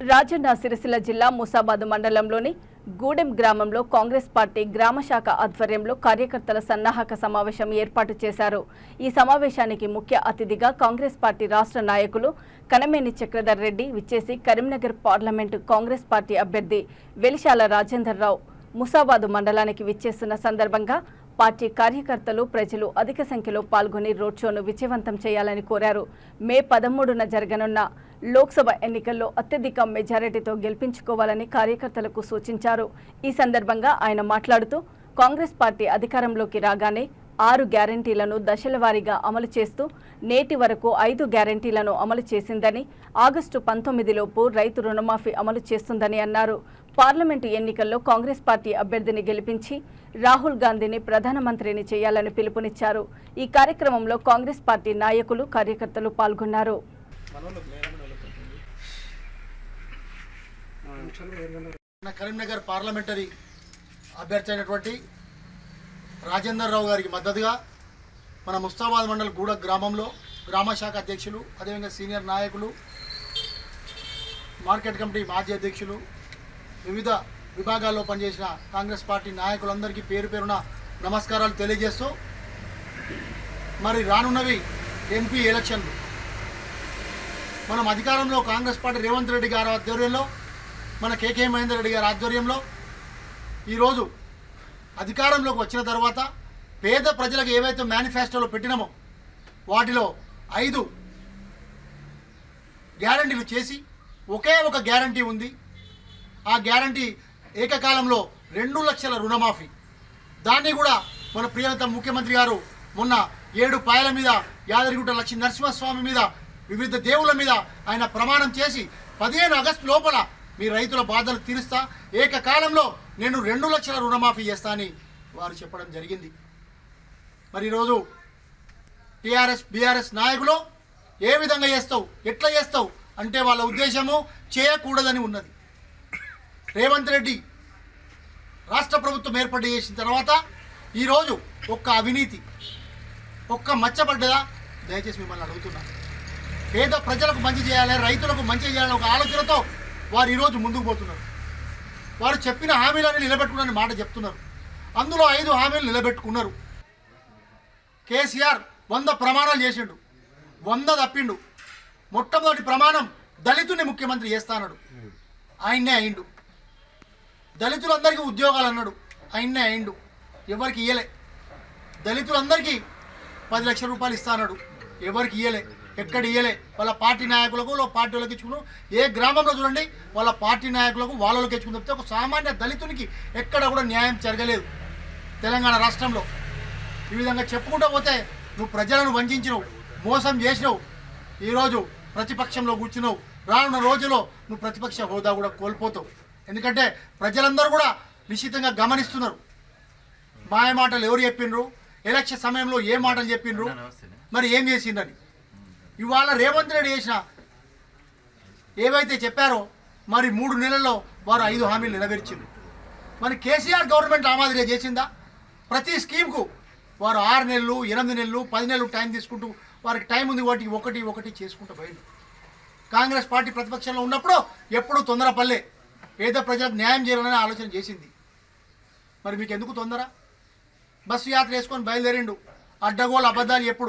రాజన్న సిరిసిల్ల జిల్లా ముసాబాద్ మండలంలోని గూడెం గ్రామంలో కాంగ్రెస్ పార్టీ గ్రామ శాఖ ఆధ్వర్యంలో కార్యకర్తల సన్నాహక సమావేశం ఏర్పాటు చేశారు. ఈ సమావేశానికి ముఖ్య అతిథిగా కాంగ్రెస్ పార్టీ రాష్ట్ర నాయకులు కనమేని చక్రధర్ రెడ్డి విచ్చేసి కరీంనగర్ పార్లమెంటు కాంగ్రెస్ పార్టీ అభ్యర్థి వెలిశాల రాజేందర్ రావు. ముసాబాదు మండలానికి విచ్చేస్తున్న సందర్భంగా పార్టీ కార్యకర్తలు ప్రజలు అధిక సంఖ్యలో పాల్గొని రోడ్ షోను విజయవంతం చేయాలని కోరారు. మే పదమూడున జరగనున్న లోక్సభ ఎన్నికల్లో అత్యధిక మెజారిటీతో గెలిపించుకోవాలని కార్యకర్తలకు సూచించారు. ఈ సందర్భంగా ఆయన మాట్లాడుతూ కాంగ్రెస్ పార్టీ అధికారంలోకి రాగానే ఆరు గ్యారంటీలను దశలవారీగా అమలు చేస్తూ నేటి వరకు ఐదు గ్యారంటీలను అమలు చేసిందని ఆగస్టు పంతొమ్మిదిలోపు రైతు రుణమాఫీ అమలు చేస్తుందని అన్నారు. పార్లమెంటు ఎన్నికల్లో కాంగ్రెస్ పార్టీ అభ్యర్థిని గెలిపించి రాహుల్ గాంధీని ప్రధానమంత్రిని చేయాలని పిలుపునిచ్చారు. ఈ కార్యక్రమంలో కాంగ్రెస్ పార్టీ నాయకులు కార్యకర్తలు పాల్గొన్నారు. మన కరీంనగర్ పార్లమెంటరీ అభ్యర్థి అయినటువంటి రాజేందర్ రావు గారికి మద్దతుగా మన ముస్తాబాద్ మండల్ గూడ గ్రామంలో గ్రామ శాఖ అధ్యక్షులు అదేవిధంగా సీనియర్ నాయకులు మార్కెట్ కమిటీ మాజీ అధ్యక్షులు వివిధ విభాగాల్లో పనిచేసిన కాంగ్రెస్ పార్టీ నాయకులందరికీ పేరు పేరున నమస్కారాలు తెలియజేస్తూ మరి రానున్నవి ఎంపీ ఎలక్షన్లు. మనం అధికారంలో కాంగ్రెస్ పార్టీ రేవంత్ రెడ్డి గారి ఆధ్వర్యంలో మన కేకే మహేందర్ రెడ్డి గారి ఆధ్వర్యంలో ఈరోజు అధికారంలోకి వచ్చిన తర్వాత పేద ప్రజలకు ఏవైతే మేనిఫెస్టోలో పెట్టినామో వాటిలో ఐదు గ్యారంటీలు చేసి ఒకే ఒక గ్యారంటీ ఉంది. ఆ గ్యారంటీ ఏకకాలంలో రెండు లక్షల రుణమాఫీ. దాన్ని కూడా మన ప్రియత ముఖ్యమంత్రి గారు మొన్న ఏడు పాయల మీద యాదగిరిగుట్ట లక్ష్మీ నరసింహస్వామి మీద వివిధ దేవుళ్ళ మీద ఆయన ప్రమాణం చేసి పదిహేను ఆగస్టు లోపల మీ రైతుల బాధలు తీరుస్తా ఏకకాలంలో నేను రెండు లక్షల రుణమాఫీ చేస్తా అని వారు చెప్పడం జరిగింది. మరి ఈరోజు టీఆర్ఎస్ బీఆర్ఎస్ నాయకులు ఏ విధంగా చేస్తావు ఎట్లా చేస్తావు అంటే వాళ్ళ ఉద్దేశము చేయకూడదని ఉన్నది. రేవంత్ రెడ్డి రాష్ట్ర ప్రభుత్వం ఏర్పాటు చేసిన తర్వాత ఈరోజు ఒక్క అవినీతి ఒక్క మచ్చబడ్డదా? దయచేసి మిమ్మల్ని అడుగుతున్నా. పేద ప్రజలకు మంచి చేయాలి రైతులకు మంచి చేయాలని ఒక ఆలోచనతో వారు ఈరోజు ముందుకు పోతున్నారు. వారు చెప్పిన హామీలను నిలబెట్టుకున్న మాట చెప్తున్నారు. అందులో ఐదు హామీలు నిలబెట్టుకున్నారు. కేసీఆర్ వంద ప్రమాణాలు చేసిండు. వంద తప్పిండు. మొట్టమొదటి ప్రమాణం దళితుని ముఖ్యమంత్రి చేస్తానడు. ఆయన్నే అయిండు. దళితులందరికీ ఉద్యోగాలు అన్నాడు ఆయన్నే అయిండు. ఎవరికి ఇయ్యలే. దళితులందరికీ పది లక్షల రూపాయలు ఇస్తా అన్నాడు. ఎవరికి ఇయ్యలే. ఎక్కడ ఇయ్యలే. వాళ్ళ పార్టీ నాయకులకు వాళ్ళ పార్టీ వాళ్ళకి ఇచ్చుకున్నాం ఏ గ్రామంలో చూడండి వాళ్ళ పార్టీ నాయకులకు వాళ్ళకి ఇచ్చుకుని తప్పితే ఒక సామాన్య దళితునికి ఎక్కడ కూడా న్యాయం జరగలేదు. తెలంగాణ రాష్ట్రంలో. ఈ విధంగా చెప్పుకుంటూ పోతే నువ్వు ప్రజలను వంచినవు మోసం చేసినావు. ఈరోజు ప్రతిపక్షంలో కూర్చున్నావు. రానున్న రోజులో నువ్వు ప్రతిపక్ష హోదా కూడా కోల్పోతావు. ఎందుకంటే ప్రజలందరూ కూడా నిశ్చితంగా గమనిస్తున్నారు. మాయ మాటలు ఎవరు చెప్పిండ్రు ఎలక్షన్ సమయంలో ఏ మాటలు చెప్పిండ్రు మరి ఏం చేసిండ్రని ఇవాళ రేవంత్ రెడ్డి చేసిన ఏవైతే చెప్పారో మరి మూడు నెలల్లో వారు ఐదు హామీలు నెరవేర్చిండ్రు. మరి కేసీఆర్ గవర్నమెంట్ ఆ మాదిరిగా చేసిందా? ప్రతి స్కీమ్కు వారు ఆరు నెలలు ఎనిమిది నెలలు పది నెలలు టైం తీసుకుంటూ వారికి టైం ఉంది వాటికి ఒకటి ఒకటి చేసుకుంటూ పోయింది కాంగ్రెస్ పార్టీ ప్రతిపక్షంలో ఉన్నప్పుడు ఎప్పుడూ తొందరపల్లే పేద ప్రజలకు న్యాయం చేయాలనే ఆలోచన చేసింది. మరి మీకు ఎందుకు తొందర? బస్సు యాత్ర వేసుకొని బయలుదేరిండు. అడ్డగోలు అబద్ధాలు ఎప్పుడు